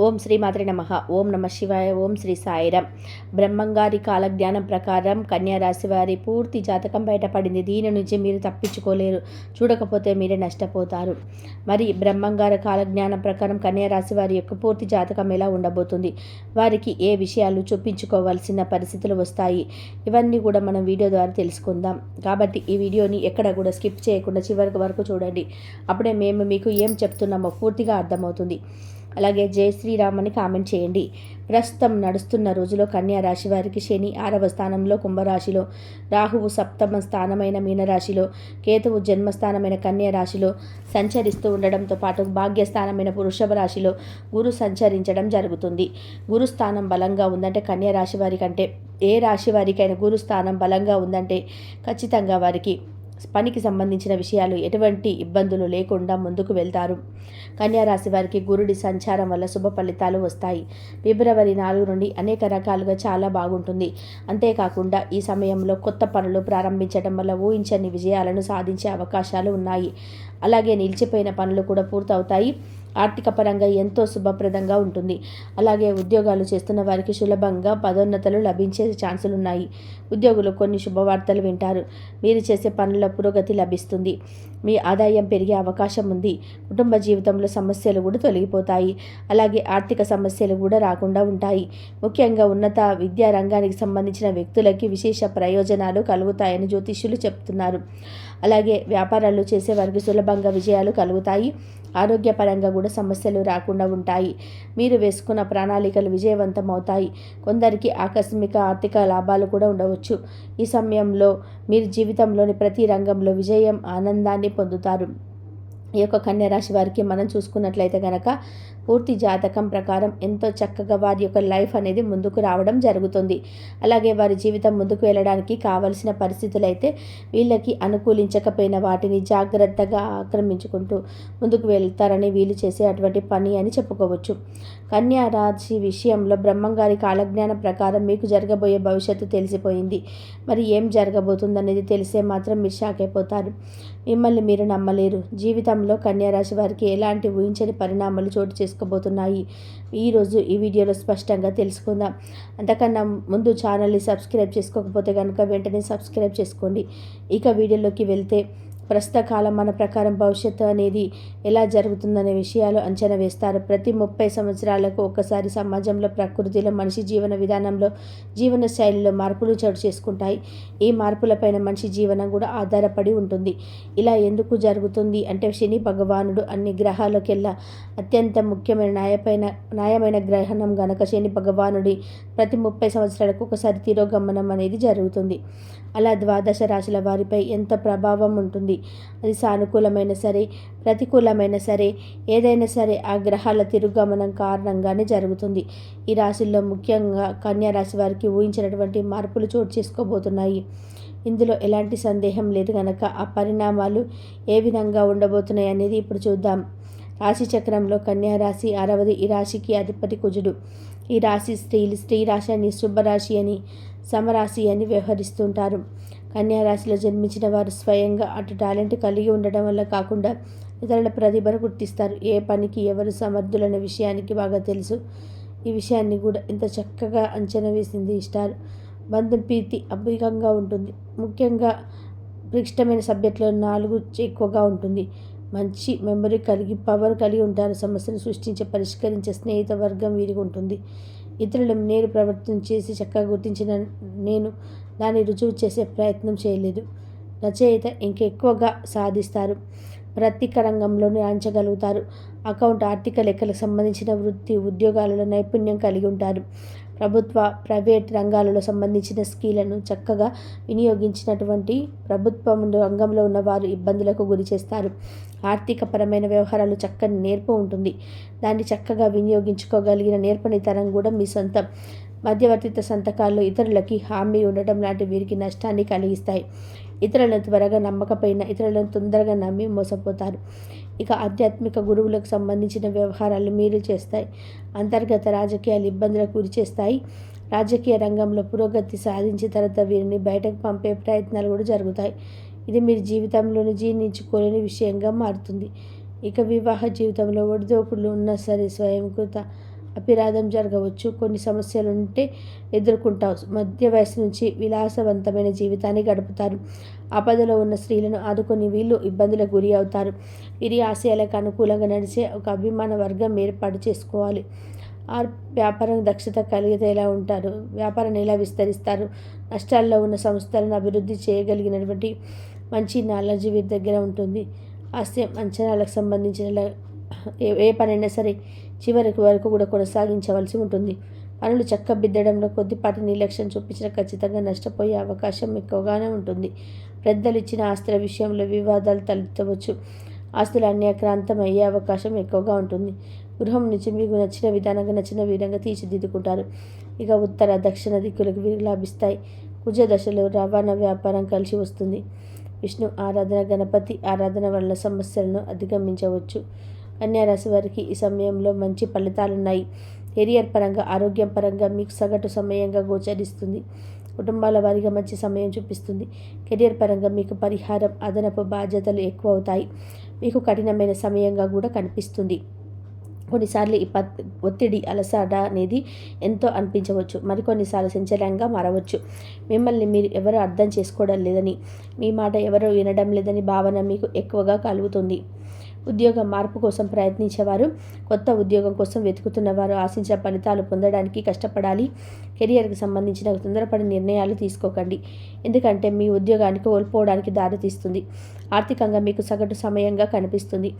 ఓం శ్రీ మాత్రి నమ. ఓం నమ శివాయ. ఓం శ్రీ సాయిరామ్ బ్రహ్మంగారి కాలజ్ఞానం ప్రకారం కన్యారాశి వారి పూర్తి జాతకం బయటపడింది. దీని నుంచి మీరు తప్పించుకోలేరు. చూడకపోతే మీరే నష్టపోతారు. మరి బ్రహ్మంగారి కాలజ్ఞానం ప్రకారం కన్యారాశి వారి యొక్క పూర్తి జాతకం ఎలా ఉండబోతుంది? వారికి ఏ విషయాలు చూపించుకోవాల్సిన పరిస్థితులు వస్తాయి? ఇవన్నీ కూడా మనం వీడియో ద్వారా తెలుసుకుందాం. కాబట్టి ఈ వీడియోని ఎక్కడ కూడా స్కిప్ చేయకుండా చివరికి వరకు చూడండి. అప్పుడే మేము మీకు ఏం చెప్తున్నామో పూర్తిగా అర్థమవుతుంది. అలాగే జై శ్రీరామ్ అని కామెంట్ చేయండి. ప్రస్తుతం నడుస్తున్న రోజులో కన్యా రాశి వారికి శని ఆరవ స్థానంలో కుంభరాశిలో రాహువు సప్తమ స్థానమైన మీనరాశిలో కేతువు జన్మస్థానమైన కన్యా రాశిలో సంచరిస్తూ ఉండడంతో పాటు భాగ్యస్థానమైన వృషభ రాశిలో గురు సంచరించడం జరుగుతుంది. గురు స్థానం బలంగా ఉందంటే కన్యా రాశి వారికంటే ఏ రాశి వారికైనా గురు స్థానం బలంగా ఉందంటే ఖచ్చితంగా వారికి పనికి సంబంధించిన విషయాలు ఎటువంటి ఇబ్బందులు లేకుండా ముందుకు వెళ్తారు. కన్యారాశి వారికి గురుడి సంచారం వల్ల శుభ ఫలితాలు వస్తాయి. ఫిబ్రవరి నాలుగు నుండి అనేక రకాలుగా చాలా బాగుంటుంది. అంతేకాకుండా ఈ సమయంలో కొత్త పనులు ప్రారంభించడం వల్ల ఊహించని విజయాలను సాధించే అవకాశాలు ఉన్నాయి. అలాగే నిలిచిపోయిన పనులు కూడా పూర్తవుతాయి. ఆర్థిక పరంగా ఎంతో శుభప్రదంగా ఉంటుంది. అలాగే ఉద్యోగాలు చేస్తున్న వారికి సులభంగా పదోన్నతలు లభించే ఛాన్సులు ఉన్నాయి ఉద్యోగులు కొన్ని శుభవార్తలు వింటారు. మీరు చేసే పనుల పురోగతి లభిస్తుంది. మీ ఆదాయం పెరిగే అవకాశం ఉంది. కుటుంబ జీవితంలో సమస్యలు కూడా తొలగిపోతాయి. అలాగే ఆర్థిక సమస్యలు కూడా రాకుండా ఉంటాయి. ముఖ్యంగా ఉన్నత విద్యా రంగానికి సంబంధించిన వ్యక్తులకి విశేష ప్రయోజనాలు కలుగుతాయని జ్యోతిష్యులు చెప్తున్నారు. అలాగే వ్యాపారాలు చేసే వారికి సులభంగా విజయాలు కలుగుతాయి. ఆరోగ్యపరంగా కూడా సమస్యలు రాకుండా ఉంటాయి. మీరు వేసుకున్న ప్రణాళికలు విజయవంతం అవుతాయి. కొందరికి ఆకస్మిక ఆర్థిక లాభాలు కూడా ఉండవచ్చు. ఈ సమయంలో మీరు జీవితంలోని ప్రతి రంగంలో విజయం ఆనందాన్ని పొందుతారు. ఈ యొక్క కన్యరాశి వారికి మనం చూసుకున్నట్లయితే కనుక పూర్తి జాతకం ప్రకారం ఎంతో చక్కగా వారి యొక్క లైఫ్ అనేది ముందుకు రావడం జరుగుతుంది. అలాగే వారి జీవితం ముందుకు వెళ్ళడానికి కావలసిన పరిస్థితులు అయితే వీళ్ళకి అనుకూలించకపోయిన వాటిని జాగ్రత్తగా ఆక్రమించుకుంటూ ముందుకు వెళ్తారని వీళ్ళు చేసే అటువంటి పని అని చెప్పుకోవచ్చు. కన్యా రాశి విషయంలో బ్రహ్మంగారి కాలజ్ఞానం ప్రకారం మీకు జరగబోయే భవిష్యత్తు తెలిసిపోయింది. మరి ఏం జరగబోతుందనేది తెలిసే మాత్రం మీరు షాక్ అయిపోతారు. మిమ్మల్ని మీరు నమ్మలేరు. జీవితంలో కన్యారాశి వారికి ఎలాంటి ఊహించని పరిణామాలు చోటు చేసుకోబోతున్నాయి ఈరోజు ఈ వీడియోలో స్పష్టంగా తెలుసుకుందాం. అంతకన్నా ముందు ఛానల్ని సబ్స్క్రైబ్ చేసుకోకపోతే కనుక వెంటనే సబ్స్క్రైబ్ చేసుకోండి. ఇక వీడియోలోకి వెళ్తే ప్రస్తుత కాలం మన ప్రకారం భవిష్యత్తు అనేది ఎలా జరుగుతుందనే విషయాలు అంచనా వేస్తారు. ప్రతి ముప్పై సంవత్సరాలకు ఒకసారి సమాజంలో ప్రకృతిలో మనిషి జీవన విధానంలో జీవన శైలిలో మార్పులు చోటు చేసుకుంటాయి. ఈ మార్పులపైన మనిషి జీవనం కూడా ఆధారపడి ఉంటుంది. ఇలా ఎందుకు జరుగుతుంది అంటే శని భగవానుడు అన్ని గ్రహాలకెల్లా అత్యంత ముఖ్యమైన న్యాయపైన న్యాయమైన గ్రహణం గనక శని భగవానుడి ప్రతి ముప్పై సంవత్సరాలకు ఒకసారి తిరోగమనం అనేది జరుగుతుంది. అలా ద్వాదశ రాశుల వారిపై ఎంత ప్రభావం ఉంటుంది? అది సానుకూలమైన సరే ప్రతికూలమైన సరే ఏదైనా సరే ఆ గ్రహాల తిరుగమనం కారణంగానే జరుగుతుంది. ఈ రాశుల్లో ముఖ్యంగా కన్యా రాశి వారికి ఊహించినటువంటి మార్పులు చోటు చేసుకోబోతున్నాయి. ఇందులో ఎలాంటి సందేహం లేదు కనుక ఆ పరిణామాలు ఏ విధంగా ఉండబోతున్నాయి అనేది ఇప్పుడు చూద్దాం. రాశి చక్రంలో కన్యా రాశి ఈ రాశికి అధిపతి కుజుడు. ఈ రాశి స్త్రీలు స్త్రీ రాశి అని శుభరాశి అని సమరాశి అని వ్యవహరిస్తుంటారు. కన్యారాశిలో జన్మించిన వారు స్వయంగా అటు టాలెంట్ కలిగి ఉండడం వల్ల కాకుండా ఇతరుల ప్రతిభను గుర్తిస్తారు. ఏ పనికి ఎవరు సమర్థులనే విషయానికి బాగా తెలుసు. ఈ విషయాన్ని కూడా ఇంత చక్కగా అంచనా వేసింది స్టార్. బంధం ప్రీతి అభికంగా ఉంటుంది. ముఖ్యంగా క్లిష్టమైన సబ్జెక్టులో నాలుగు ఎక్కువగా ఉంటుంది. మంచి మెమరీ కలిగి పవర్ కలిగి ఉంటారు. సమస్యను సృష్టించే పరిష్కరించే స్నేహిత వర్గం వీరికి ఉంటుంది. ఇతరులను నేరు ప్రవర్తన చేసి చక్కగా గుర్తించిన నేను దాన్ని రుజువు చేసే ప్రయత్నం చేయలేదు. రచయిత ఇంకెక్కువగా సాధిస్తారు. ప్రత్యేక రంగంలోనే రాణించగలుగుతారు అకౌంట్ ఆర్థిక లెక్కలకు సంబంధించిన వృత్తి ఉద్యోగాలలో నైపుణ్యం కలిగి ఉంటారు. ప్రభుత్వ ప్రైవేట్ రంగాలలో సంబంధించిన స్కీలను చక్కగా వినియోగించినటువంటి ప్రభుత్వం రంగంలో ఉన్నవారు ఇబ్బందులకు గురి చేస్తారు. ఆర్థికపరమైన వ్యవహారాలు చక్కని నేర్పు ఉంటుంది. దాన్ని చక్కగా వినియోగించుకోగలిగిన నేర్పనితనం కూడా మీ సొంతం. మధ్యవర్తిత సంతకాల్లో ఇతరులకి హామీ ఉండటం లాంటి వీరికి నష్టాన్ని కలిగిస్తాయి. ఇతరులను త్వరగా నమ్మకపోయినా ఇతరులను తొందరగా నమ్మి మోసపోతారు. ఇక ఆధ్యాత్మిక గురువులకు సంబంధించిన వ్యవహారాలు మీరు చేస్తాయి. అంతర్గత రాజకీయాలు ఇబ్బందులకు గురి చేస్తాయి. రాజకీయ రంగంలో పురోగతి సాధించిన తర్వాత వీరిని బయటకు పంపే ప్రయత్నాలు కూడా జరుగుతాయి. ఇది మీరు జీవితంలోని జీర్ణించుకోలేని విషయంగా మారుతుంది. ఇక వివాహ జీవితంలో ఒడిదోకులు ఉన్నా సరే స్వయంకృత అపిరాధం జరగవచ్చు. కొన్ని సమస్యలు ఉంటే ఎదుర్కొంటావు. మధ్య వయసు నుంచి విలాసవంతమైన జీవితాన్ని గడుపుతారు. ఆపదలో ఉన్న స్త్రీలను ఆదుకొని వీళ్ళు ఇబ్బందులకు గురి అవుతారు. వీరి ఆశయాలకు అనుకూలంగా నడిచే ఒక అభిమాన వర్గం ఏర్పాటు చేసుకోవాలి. ఆ వ్యాపారం దక్షత కలిగేలా ఉంటారు. వ్యాపారాన్ని ఎలా విస్తరిస్తారు? నష్టాల్లో ఉన్న సంస్థలను అభివృద్ధి చేయగలిగినటువంటి మంచి నాలెడ్జ్ వీరి దగ్గర ఉంటుంది. ఆస్తి అంచనాలకు సంబంధించిన ఏ ఏ పనైనా సరే చివరికి వరకు కూడా కొనసాగించవలసి ఉంటుంది. పనులు చక్కబిద్దడంలో కొద్దిపాటి నిర్లక్ష్యం చూపించిన ఖచ్చితంగా నష్టపోయే అవకాశం ఎక్కువగానే ఉంటుంది. పెద్దలు ఇచ్చిన ఆస్తుల విషయంలో వివాదాలు తలెత్తవచ్చు. ఆస్తులు అన్యాక్రాంతం అయ్యే అవకాశం ఎక్కువగా ఉంటుంది. గృహం నుంచి మీకు నచ్చిన విధానంగా నచ్చిన విధంగా తీర్చిదిద్దుకుంటారు. ఇక ఉత్తర దక్షిణ దిక్కులకు వీరు లాభిస్తాయి. కుజ దశలో రవాణా వ్యాపారం కలిసి వస్తుంది. విష్ణు ఆరాధన గణపతి ఆరాధన వల్ల సమస్యలను అధిగమించవచ్చు. కన్యారాశి వారికి ఈ సమయంలో మంచి ఫలితాలున్నాయి. కెరియర్ పరంగా ఆరోగ్యం పరంగా మీకు సగటు సమయంగా గోచరిస్తుంది. కుటుంబాల వారిగా మంచి సమయం చూపిస్తుంది. కెరియర్ పరంగా మీకు పరిహారం అదనపు బాధ్యతలు ఎక్కువ అవుతాయి మీకు కఠినమైన సమయంగా కూడా కనిపిస్తుంది. కొన్నిసార్లు ఈ పత్ ఒత్తిడి అలసట అనేది ఎంతో అనిపించవచ్చు. మరికొన్నిసార్లు సంచలనంగా మారవచ్చు. మిమ్మల్ని మీరు ఎవరు అర్థం చేసుకోవడం లేదని మీ మాట ఎవరు వినడం లేదని భావన మీకు ఎక్కువగా కలుగుతుంది. ఉద్యోగ మార్పు కోసం ప్రయత్నించేవారు కొత్త ఉద్యోగం కోసం వెతుకుతున్నవారు ఆశించిన ఫలితాలు పొందడానికి కష్టపడాలి. కెరియర్కి సంబంధించిన తొందరపడి నిర్ణయాలు తీసుకోకండి. ఎందుకంటే మీ ఉద్యోగానికి కోల్పోవడానికి దారితీస్తుంది ఆర్థికంగా మీకు సగటు సమయంగా కనిపిస్తుంది.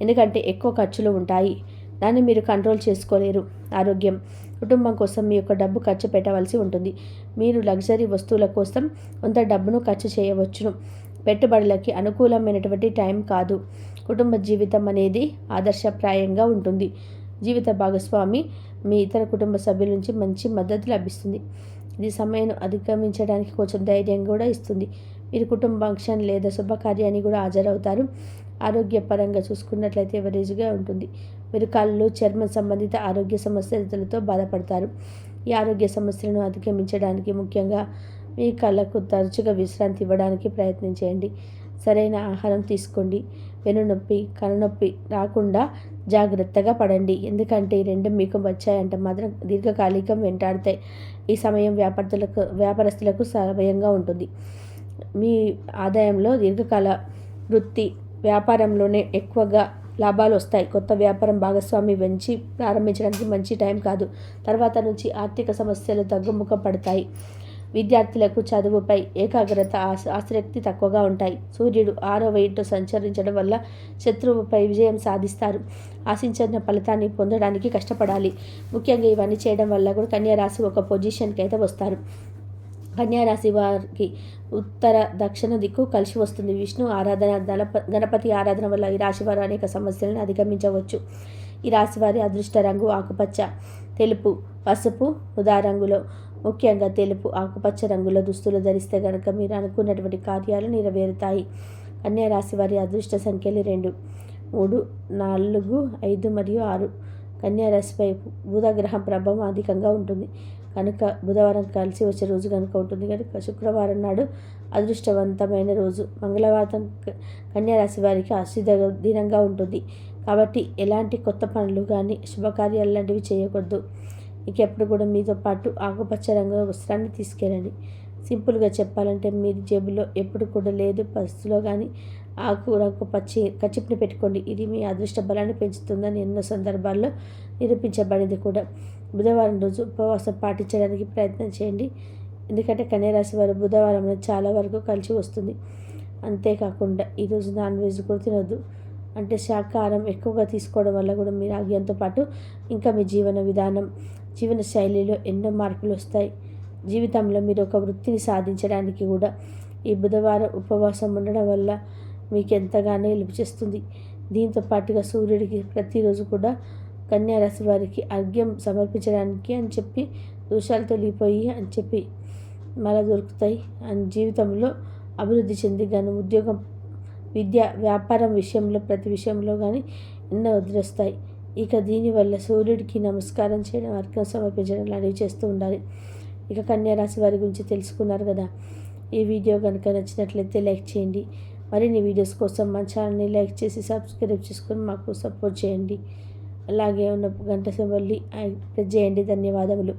ఎందుకంటే ఎక్కువ ఖర్చులు ఉంటాయి. దాన్ని మీరు కంట్రోల్ చేసుకోలేరు. ఆరోగ్యం కుటుంబం కోసం మీ యొక్క డబ్బు ఖర్చు పెట్టవలసి ఉంటుంది. మీరు లగ్జరీ వస్తువుల కోసం కొంత డబ్బును ఖర్చు చేయవచ్చును. పెట్టుబడులకి అనుకూలమైనటువంటి టైం కాదు. కుటుంబ జీవితం అనేది ఆదర్శప్రాయంగా ఉంటుంది. జీవిత భాగస్వామి మీ ఇతర కుటుంబ సభ్యుల నుంచి మంచి మద్దతు లభిస్తుంది. ఇది సమయం అధిగమించడానికి కొంచెం ధైర్యం కూడా ఇస్తుంది. మీరు కుటుంబ ఫంక్షన్ లేదా శుభకార్యాన్ని కూడా హాజరవుతారు. ఆరోగ్యపరంగా చూసుకున్నట్లయితే ఎవరేజ్గా ఉంటుంది. మీరు కళ్ళు చర్మ సంబంధిత ఆరోగ్య సమస్యలతో బాధపడతారు. ఈ ఆరోగ్య సమస్యలను అధిగమించడానికి ముఖ్యంగా మీ కళ్ళకు తరచుగా విశ్రాంతి ఇవ్వడానికి ప్రయత్నించేయండి సరైన ఆహారం తీసుకోండి. వెనునొప్పి కనునొప్పి రాకుండా జాగ్రత్తగా పడండి. ఎందుకంటే ఈ రెండు మీకు వచ్చాయంటే. మాత్రం దీర్ఘకాలికం వెంటాడతాయి. ఈ సమయం వ్యాపారస్తులకు వ్యాపారస్తులకు సమయంగా ఉంటుంది. మీ ఆదాయంలో దీర్ఘకాల వృత్తి వ్యాపారంలోనే ఎక్కువగా లాభాలు వస్తాయి. కొత్త వ్యాపారం భాగస్వామి వెంచి ప్రారంభించడానికి మంచి టైం కాదు. తర్వాత నుంచి ఆర్థిక సమస్యలు తగ్గుముఖ పడతాయి. విద్యార్థులకు చదువుపై ఏకాగ్రత ఆసక్తి తక్కువగా ఉంటాయి. సూర్యుడు ఆరో ఇంటూ సంచరించడం వల్ల శత్రువుపై విజయం సాధిస్తారు. ఆశించిన ఫలితాన్ని పొందడానికి కష్టపడాలి. ముఖ్యంగా ఇవన్నీ చేయడం వల్ల కూడా కన్యారాశి ఒక పొజిషన్కి అయితే వస్తారు. కన్యారాశి వారికి ఉత్తర దక్షిణ దిక్కు కలిసి వస్తుంది. విష్ణు ఆరాధన గణపతి ఆరాధన వల్ల ఈ రాశి వారు అనేక సమస్యలను అధిగమించవచ్చు. ఈ రాశి వారి అదృష్ట రంగు ఆకుపచ్చ తెలుపు పసుపు ఉదా రంగులో ముఖ్యంగా తెలుపు ఆకుపచ్చ రంగుల దుస్తులు ధరిస్తే కనుక మీరు అనుకున్నటువంటి కార్యాలు నెరవేరుతాయి. కన్యారాశి వారి అదృష్ట సంఖ్యలు రెండు మూడు నాలుగు ఐదు మరియు ఆరు. కన్యారాశిపై బుధగ్రహం ప్రభావం అధికంగా ఉంటుంది. కనుక బుధవారం కలిసి వచ్చే రోజు కనుక ఉంటుంది. కనుక శుక్రవారం నాడు అదృష్టవంతమైన రోజు. మంగళవారం కన్యారాశి వారికి అసిధ దినంగా ఉంటుంది. కాబట్టి ఎలాంటి కొత్త పనులు కానీ శుభకార్యాలు లాంటివి చేయకూడదు. ఇంకెప్పుడు కూడా మీతో పాటు ఆకుపచ్చ రంగు వస్త్రాన్ని తీసుకెళ్ళండి. సింపుల్గా చెప్పాలంటే మీరు జేబులో ఎప్పుడు కూడా లేదు పర్సులో కానీ ఆకు రంగు పచ్చి కచ్చిప్ని పెట్టుకోండి. ఇది మీ అదృష్ట బలాన్ని పెంచుతుందని ఎన్నో సందర్భాల్లో నిరూపించబడింది కూడా. బుధవారం రోజు ఉపవాసం పాటించడానికి ప్రయత్నం చేయండి. ఎందుకంటే కన్యరాశి వారు బుధవారం చాలా వరకు కలిసి వస్తుంది. అంతేకాకుండా ఈరోజు నాన్ వెజ్ కూడా తినొద్దు. అంటే శాకాహారం ఎక్కువగా తీసుకోవడం వల్ల కూడా మీరు ఆరోగ్యంతో పాటు ఇంకా మీ జీవన విధానం జీవన శైలిలో ఎన్నో మార్పులు వస్తాయి. జీవితంలో మీరు ఒక వృత్తిని సాధించడానికి కూడా ఈ బుధవారం ఉపవాసం ఉండడం వల్ల మీకు ఎంతగానో హెల్ప్ చేస్తుంది. దీంతో పాటుగా సూర్యుడికి ప్రతిరోజు కూడా కన్యారాశి వారికి అర్ఘ్యం సమర్పించడానికి అని చెప్పి దోషాలు తొలిగిపోయి అని చెప్పి మళ్ళా దొరుకుతాయి. అని జీవితంలో అభివృద్ధి చెంది కానీ ఉద్యోగం విద్య వ్యాపారం విషయంలో ప్రతి విషయంలో కానీ ఎన్నో వదిలేస్తాయి ఇక దీనివల్ల సూర్యుడికి నమస్కారం చేయడం అర్ఘ్యం సమర్పించడం లాంటివి చేస్తూ ఉండాలి. ఇక కన్యారాశి వారి గురించి తెలుసుకున్నారు కదా? ఈ వీడియో కనుక నచ్చినట్లయితే లైక్ చేయండి. మరిన్ని వీడియోస్ కోసం మా ఛానల్ని లైక్ చేసి సబ్స్క్రైబ్ చేసుకొని మాకు సపోర్ట్ చేయండి. అలాగే ఉన్న గంట సింబల్ని ప్రెస్ చేయండి. ధన్యవాదములు.